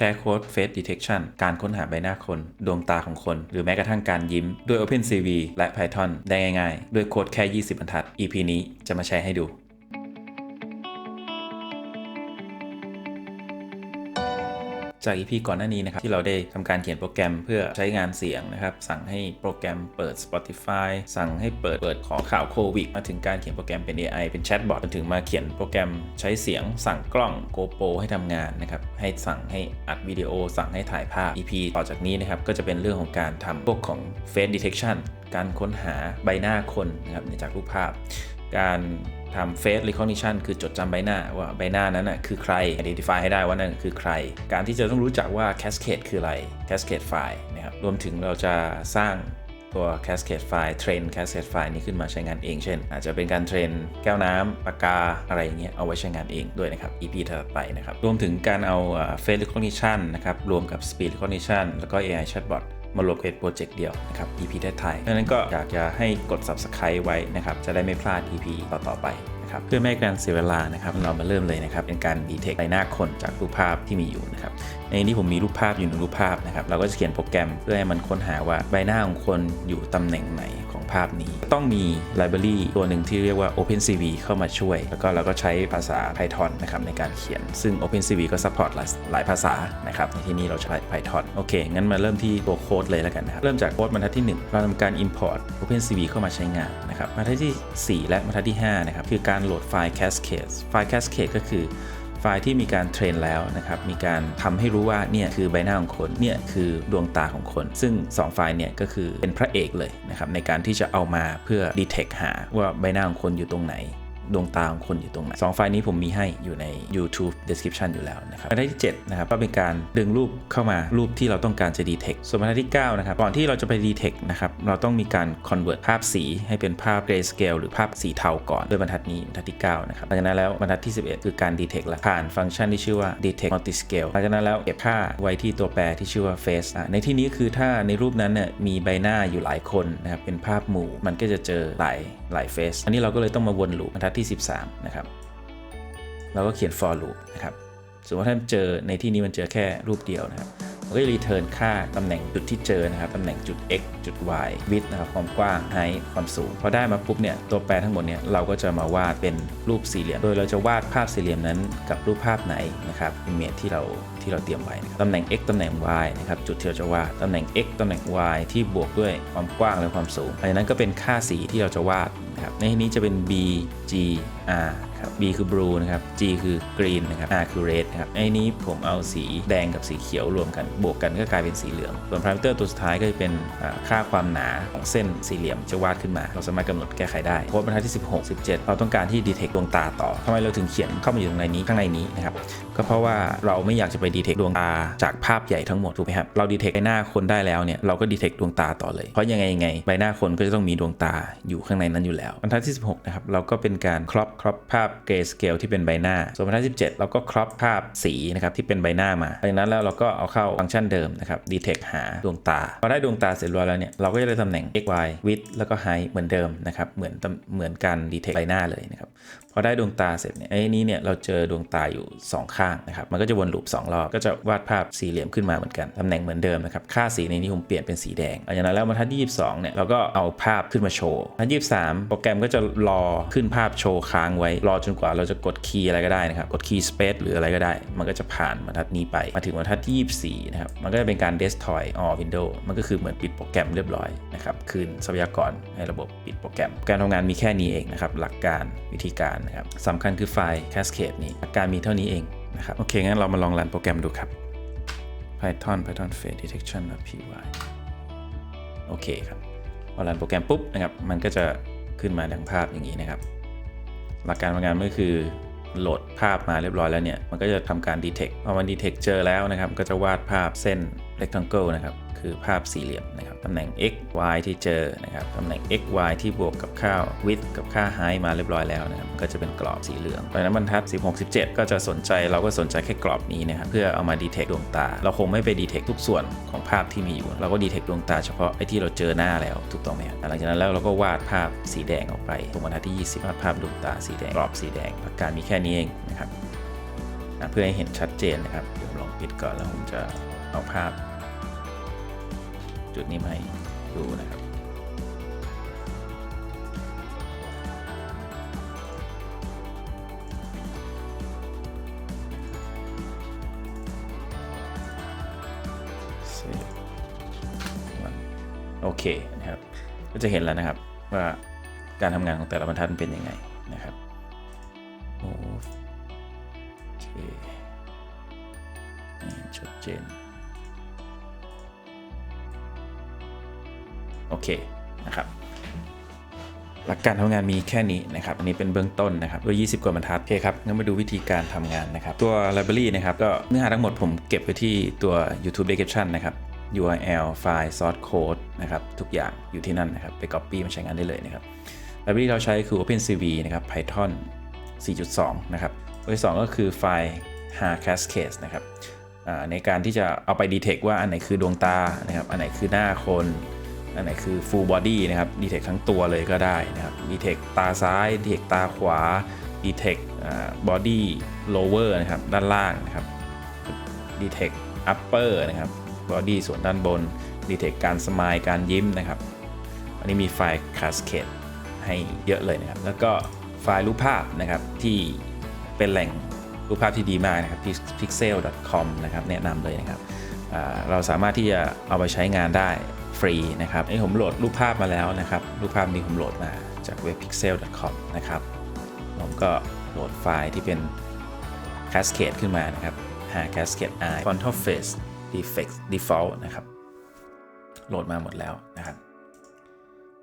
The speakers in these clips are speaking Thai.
ชร์โค้ด Face Detection การค้นหาใบหน้าคน ดวงตาของคน หรือแม้กระทั่งการยิ้ม ด้วย OpenCV และ Python ได้ง่ายๆ ด้วยโค้ดแค่ 20บรรทัด EP นี้จะมาแชร์ให้ดู จาก EP ก่อนหน้านี้นะครับที่เราได้ทำการเขียนโปรแกรมเพื่อใช้งานเสียงนะครับ สั่งให้โปรแกรมเปิด Spotify สั่งให้เปิดเปิดขอข่าวโควิดมาถึงการเขียนโปรแกรมเป็น AI เป็นแชทบอทจนถึงมาเขียนโปรแกรมใช้เสียง สั่งกล้อง GoPro ให้ทำงานนะครับให้สั่งให้อัดวิดีโอ สั่งให้ถ่ายภาพ EP ต่อจากนี้นะครับก็จะเป็นเรื่องของการทำพวกของ Face Detection การค้นหาใบหน้าคนนะครับจากรูปภาพ การ ทำ face recognition คือจดจำใบหน้าว่าใบหน้านั้นนะคือใคร identify ให้ได้ว่านั่นคือใคร การที่จะต้องรู้จักว่า cascade คืออะไร cascade file นะครับ รวมถึงเราจะสร้างตัว cascade file เทรน cascade file นี้ขึ้นมาใช้งานเอง เช่น อาจจะเป็นการเทรนแก้วน้ำปากกา อะไรอย่างเงี้ยเอาไว้ใช้งานเองด้วยนะครับ EP ถัดไปนะครับ รวมถึงการเอา face recognition นะครับ รวมกับ speed recognition แล้วก็ AI chatbot มารวมเป็นโปรเจกต์เดียวนะครับ EP ท้ายๆดังนั้นก็อยากจะให้กด subscribe ไว้นะครับ จะได้ไม่พลาด EP ต่อๆไปนะครับเพื่อไม่ให้การเสียเวลานะครับเรามาเริ่มเลยนะครับเป็นการ detect ใบหน้าคนจากรูปภาพที่มีอยู่นะครับในนี้ผมมีรูปภาพอยู่หนึ่งรูปภาพนะครับเราก็จะเขียนโปรแกรมเพื่อให้มันค้นหาว่าใบหน้าของคนอยู่ตำแหน่งไหนของ ภาพนี้ ต้องมี library ตัวหนึ่งที่เรียกว่า OpenCV เข้ามาช่วย แล้วก็เราก็ใช้ภาษา Python นะครับในการเขียน ซึ่ง OpenCV ก็ support หลายหลายภาษานะครับในที่นี้เราใช้ Python โอเค งั้นมาเริ่มที่ตัวโค้ดเลยแล้วกันนะครับ เริ่มจากโค้ดบรรทัดที่ 1 เราทำการ import OpenCV เข้ามาใช้งานนะครับบรรทัดที่ 4 และบรรทัดที่5นะครับคือการโหลดไฟล์ Cascade ไฟล์ Cascade ก็คือ ไฟล์ที่มีการเทรนแล้วนะครับมีการทำให้รู้ว่าเนี่ยคือใบหน้าของคนเนี่ยคือดวงตาของคน ซึ่ง 2 ไฟล์เนี่ยก็คือเป็นพระเอกเลยนะครับในการที่จะเอามาเพื่อดีเทคหาว่าใบหน้าของคนอยู่ตรงไหน ดวงตาของคนอยู่ตรงไหนสองไฟล์นี้ผมมีให้อยู่ใน YouTube description อยู่แล้วนะครับบรรทัดที่7นะครับก็เป็นการดึงรูปเข้ามารูปที่เราต้องการจะ detect ส่วนบรรทัดที่9นะครับก่อนที่เราจะไป detect นะครับเราต้องมีการ convert ภาพสีให้เป็นภาพ grayscale หรือภาพสีเทาก่อนด้วยบรรทัดนี้บรรทัดที่9นะครับหลังจากนั้นแล้วบรรทัดที่ 11 คือการ detect ละผ่านฟังก์ชันที่ชื่อว่า detect multiscale หลังจากนั้นแล้วเก็บค่าไว้ที่ตัวแปรที่ชื่อว่า face ในที่นี้คือถ้าในรูปนั้นเนี่ยมีใบหน้าอยู่หลายคนนะครับเป็นภาพหมู่มันก็จะเจอหลายหลาย face อันนี้เราก็เลยต้องมาวนลูปบรรทัดที่13 นะครับ เราก็เขียน for loop นะครับ สมมติว่าถ้าเจอในที่นี้มันเจอแค่รูปเดียวนะครับมันก็จะรีเทิร์นค่าตำแหน่งจุดที่เจอนะครับตำแหน่งจุด x จุด y width นะครับความกว้าง height ความสูงพอได้มาปุ๊บเนี่ยตัวแปรทั้งหมดเนี่ยเราก็จะมาวาดเป็นรูปสี่เหลี่ยม โดยเราจะวาดภาพสี่เหลี่ยมนั้นกับรูปภาพไหนนะครับ image ที่เราที่เราเตรียมไว้ตำแหน่ง x ตำแหน่ง y นะครับจุดที่เราจะวาดตำแหน่ง x ตำแหน่ง y ที่บวกด้วยความกว้างและความสูงอันนั้นก็เป็นค่าสีที่เราจะวาด ครับในที่นี้จะเป็น b g r ครับ B คือ blue นะครับ G คือ green นะครับ R คือ red ครับไอ้นี้ผมเอาสีแดงกับสีเขียวรวมกัน บวกกันก็กลายเป็นสีเหลือง ส่วนพารามิเตอร์ตัวสุดท้ายก็จะเป็นค่าความหนาของเส้นสี่เหลี่ยมจะวาดขึ้นมา เราสามารถกำหนดแก้ไขได้โค้ดบรรทัดที่ 16 17 เราต้องการที่ detect ดวงตาต่อทำไมเราถึงเขียนเข้ามาอยู่ตรงในนี้ข้างในนี้นะครับก็เพราะว่าเราไม่อยากจะไป detect ดวงตาจากภาพใหญ่ทั้งหมดถูกไหมครับเรา detect ใบหน้าคนได้แล้วเนี่ยเราก็ detect ดวงตาต่อเลยเพราะยังไงยังไงใบหน้าคนก็จะต้องมีดวงตาอยู่ข้างในนั้นอยู่แล้วบรรทัดที่ 16นะครับเราก็เป็นการครอปครอปภาพเกรสเกลที่เป็นใบหน้า ส่วนบรรทัดที่17 เราก็ครอปภาพสีนะครับที่เป็นใบหน้ามาดังนั้นแล้วเราก็เอาเข้าฟังก์ชันเดิมนะครับ detect หาดวงตาพอได้ดวงตาเสร็จเรียบร้อยแล้วเนี่ยเราก็จะได้ตำแหน่ง x y width แล้วก็ height เหมือนเดิมนะครับเหมือนเหมือนการ detect ใบหน้าเลยนะครับพอได้ดวงตาเสร็จเนี่ยไอ้นี้เนี่ยเราเจอดวงตาอยู่ 2 ข้างนะครับมันก็จะวนลูป2รอบก็จะวาดภาพสี่เหลี่ยมขึ้นมาเหมือนกันตำแหน่งเหมือนเดิมนะครับค่าสีในนี้ผมเปลี่ยนเป็นสีแดงหลังจากนั้นแล้วบรรทัดที่22เนี่ยเราก็เอาภาพขึ้นมาโชว์บรรทัด23 โปรแกรมก็จะรอขึ้นภาพโชว์ค้างไว้รอจนกว่าเราจะกดคีย์อะไรก็ได้นะครับกดคีย์ space หรืออะไรก็ได้ มันก็จะผ่านบรรทัดนี้ไปมาถึงบรรทัดที่24นะครับมันก็จะเป็นการ destroy all window มันก็คือเหมือนปิดโปรแกรมเรียบร้อยนะครับคืนทรัพยากรให้ระบบปิดโปรแกรม การทำงานมีแค่นี้เองนะครับหลักการวิธีการนะครับสำคัญคือไฟล์ cascade นี้กการมีเท่านี้เองนะครับโอเค งั้นเรามาลองรันโปรแกรมดูครับ python python face detection py โอเคครับพอรันโปรแกรมปุ๊บนะครับมันก็จะขึ้นมาดังภาพอย่างนี้นะครับ หลักการทำงานก็คือโหลดภาพมาเรียบร้อยแล้วเนี่ย มันก็จะทำการ detect พอมัน detect เจอแล้วนะครับ ก็จะวาดภาพเส้น rectangle นะครับ คือภาพสี่เหลี่ยมนะครับตำแหน่ง x y ที่เจอนะครับตำแหน่ง x y ที่บวกกับค่า width กับค่า height มาเรียบร้อยแล้วนะครับก็จะเป็นกรอบสีเหลืองเพราะฉะนั้นบรรทัด 16 17 ก็จะสนใจเราก็สนใจแค่กรอบนี้นะครับเพื่อเอามา detect ดวงตา เราคงไม่ไป detect ทุกส่วนของภาพที่มีอยู่ เราก็ detect ดวงตาเฉพาะไอ้ที่เราเจอหน้าแล้วถูกต้องไหมครับหลังจากนั้นแล้วเราก็วาดภาพสีแดงออกไปตรงบรรทัดที่ 20วาดภาพดวงตาสีแดงกรอบสีแดงหลักการมีแค่นี้เองนะครับเพื่อให้เห็นชัดเจนนะครับ เดี๋ยวลองปิดก่อนแล้วผมจะเอาภาพ จุดนี้มาให้ดูนะครับโอเคนะครับ ก็จะเห็นแล้วนะครับว่าการทำงานของแต่ละบรรทัดเป็นยังไงนะครับโอเคนี่ชัดเจน นะครับหลักการทำงานมีแค่นี้นะครับ อันนี้เป็นเบื้องต้นนะครับด้วย 20 กว่าบรรทัดโอเคครับงั้นมาดูวิธีการทำงานนะครับ ตัว library นะครับ ก็เนื้อหาทั้งหมดผมเก็บไว้ที่ตัว YouTube description นะครับ URL ไฟล์ source code นะครับ ทุกอย่างอยู่ที่นั่นนะครับ ไป copy มาใช้งานได้เลยนะครับ library เราใช้คือ OpenCV นะครับ Python 4.2 นะครับตัวที่สองก็คือไฟล์ hard cascade นะครับในการที่จะเอาไป detect ว่าอันไหนคือดวงตานะครับ อันไหนคือหน้าคน อันไหนคือ full body นะครับ detect ทั้งตัวเลยก็ได้นะครับ detect ตาซ้าย detect ตาขวา detect อ่า body lower นะครับด้านล่างนะครับ detect upper นะครับ body ส่วนด้านบน detect การสมายการยิ้มนะครับ อันนี้มีไฟล์ cascade ให้เยอะเลยนะครับ แล้วก็ไฟล์รูปภาพนะครับที่เป็นแหล่งรูปภาพที่ดีมากนะครับ pixel.com นะครับแนะนำเลยนะครับเราสามารถที่จะเอาไปใช้งานได้ ฟรีนะครับนี่ผมโหลดรูปภาพมาแล้วนะครับ รูปภาพนี้ผมโหลดมาจากเว็บ pixel.com นะครับผมก็โหลดไฟล์ที่เป็น cascade ขึ้นมานะครับหา cascade eye frontal face defect default นะครับ โหลดมาหมดแล้วนะครับ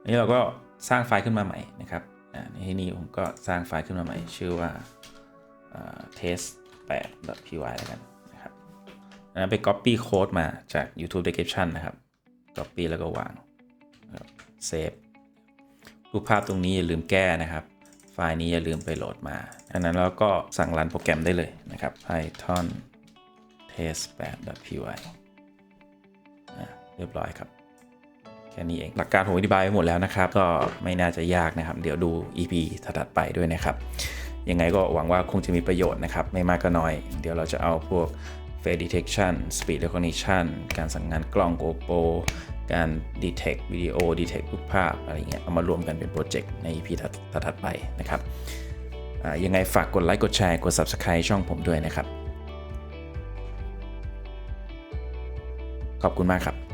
อันนี้เราก็สร้างไฟล์ขึ้นมาใหม่นะครับในที่นี้ผมก็สร้างไฟล์ขึ้นมาใหม่ ชื่อว่า test 8 py แล้วกันนะครับอันนั้นไป copy code มาจาก YouTube description นะครับ copy แล้วก็วางเซฟรูปภาพตรงนี้อย่าลืมแก้นะครับ ไฟล์นี้อย่าลืมไปโหลดมาอันนั้นเราก็สั่งรันโปรแกรมได้เลยนะครับ python test 8 py เรียบร้อยครับแค่นี้เองหลักการผมอธิบายไปหมดแล้วนะครับ ก็ไม่น่าจะยากนะครับ เดี๋ยวดู EP ถัดไปด้วยนะครับ ยังไงก็หวังว่าคงจะมีประโยชน์นะครับ ไม่มากก็น้อย เดี๋ยวเราจะเอาพวก face detection speed recognition การสั่งงานกล้อง GoPro การ detect วิดีโอ detect รูปภาพอะไรเงี้ยเอามารวมกันเป็นโปรเจกต์ใน EP ถัดๆไปนะครับยังไงฝากกดไลค์กดแชร์กด Subscribe ช่องผมด้วยนะครับ ขอบคุณมากครับ